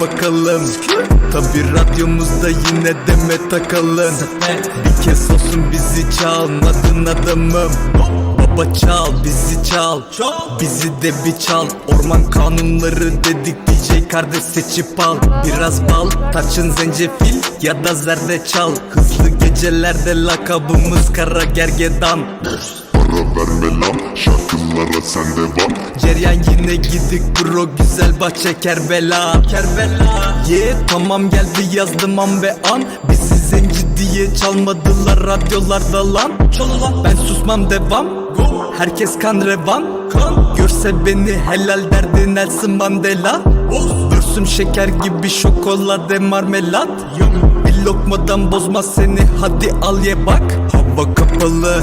bakalım. Tabi radyomuzda yine deme takalım. Bir kez olsun bizi çalmadın adamım. Baba çal bizi çal. Bizi de bir çal. Orman kanunları dedik DJ kardeş seçip al. Biraz bal tarçın zencefil ya da zerdeçal. Hızlı gecelerde lakabımız kara gergedan Lan şarkılara sen devam Ceryan yine gidik bro güzel bahçe Kerbela. Kerbela. Yeah tamam geldi yazdım an ve an. Bizi zenci diye çalmadılar radyolarda lan. Çalılan Ben susmam devam. Herkes kan revan. Kan. Görse beni helal derdi Nelson Mandela. Dursun şeker gibi şokolade marmelat. Bir lokmadan bozmaz seni hadi al ye bak. Hava kapalı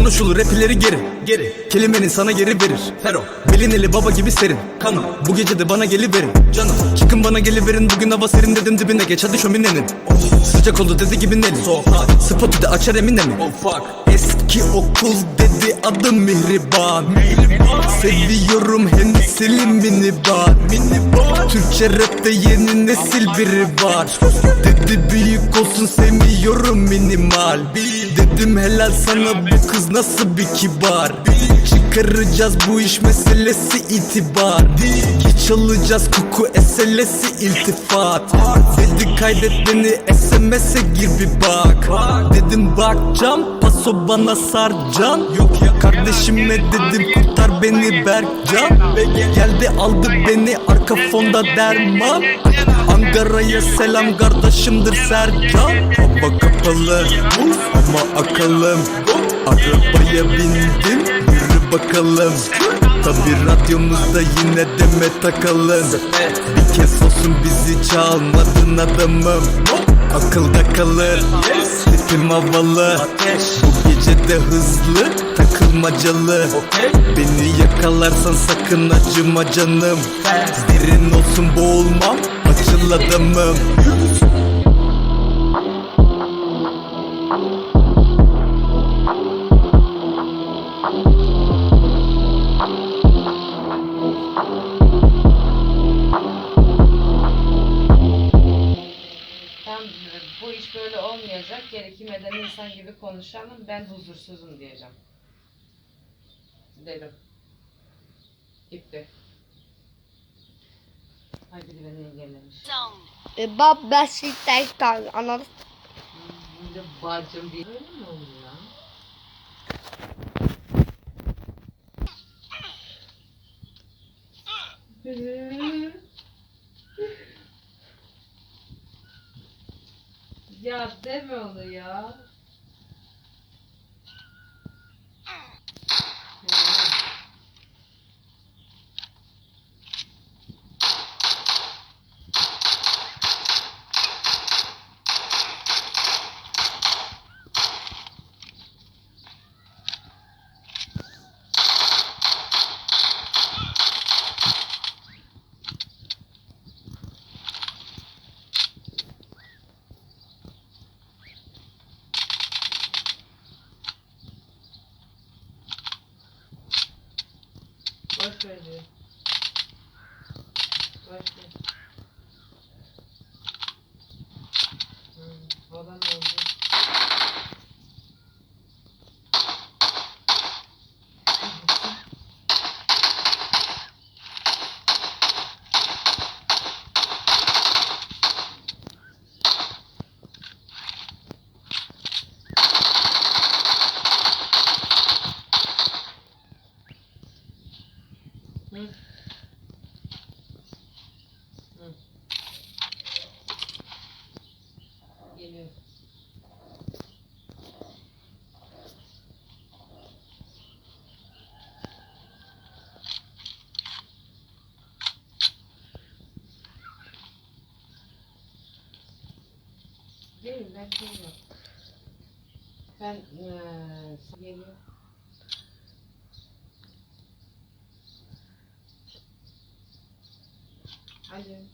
Konuşulur rapileri geri Geri. Kelimenin sana geri verir Fero. Belin eli baba gibi serin Kanım. Bu gece de bana geliverin Canım. Çıkın bana geliverin Bugün hava serin dedim dibine geç. Hadi şöminenin. Sıcak oldu dedi gibi Nelly. Spotu da açar emine mi Eski okul dedi adım Mihriban. Seviyorum Hensel'i minibar Türkçe rapte yeni nesil biri var. Dedi büyük olsun sevmiyorum minimal Dedim helal sana bu kız nasıl bir kibar? Çıkaracağız bu iş meselesi itibar. Geç alacağız koku eselesi iltifat. Dedi kaydet beni SMS'e gir bir bak. Dedim bakcam paso bana sarcan. Yok ya. Kardeşime dedim kurtar beni Berkcan. Geldi aldı beni arka fonda derman. Ankara'ya selam kardeşimdir Sercan. Hava kapalı ama akalım. Arabaya bindim yürü bakalım. Tabi radyomuzda yine deme takalım. Bir kez olsun bizi çalmadın adamım. Akılda kalır Tipim havalı. Bu gece de hızlı takılmacalı. Beni yakalarsan sakın acıma canım. Derin olsun boğulmam açıl adamım olmayacak. Gerekmeden insan gibi konuşalım. Ben huzursuzum diyeceğim. Dedim. Gitti. Ay biri beni engellemiş. E, bab Beşiktaş'tan anladın. Bir de bacım diye. Öyle mi oldu ya? Ya deme onu ya. Boş ver. Hmm, baban oldu. 这个来听着，咱嗯，时间有。还静。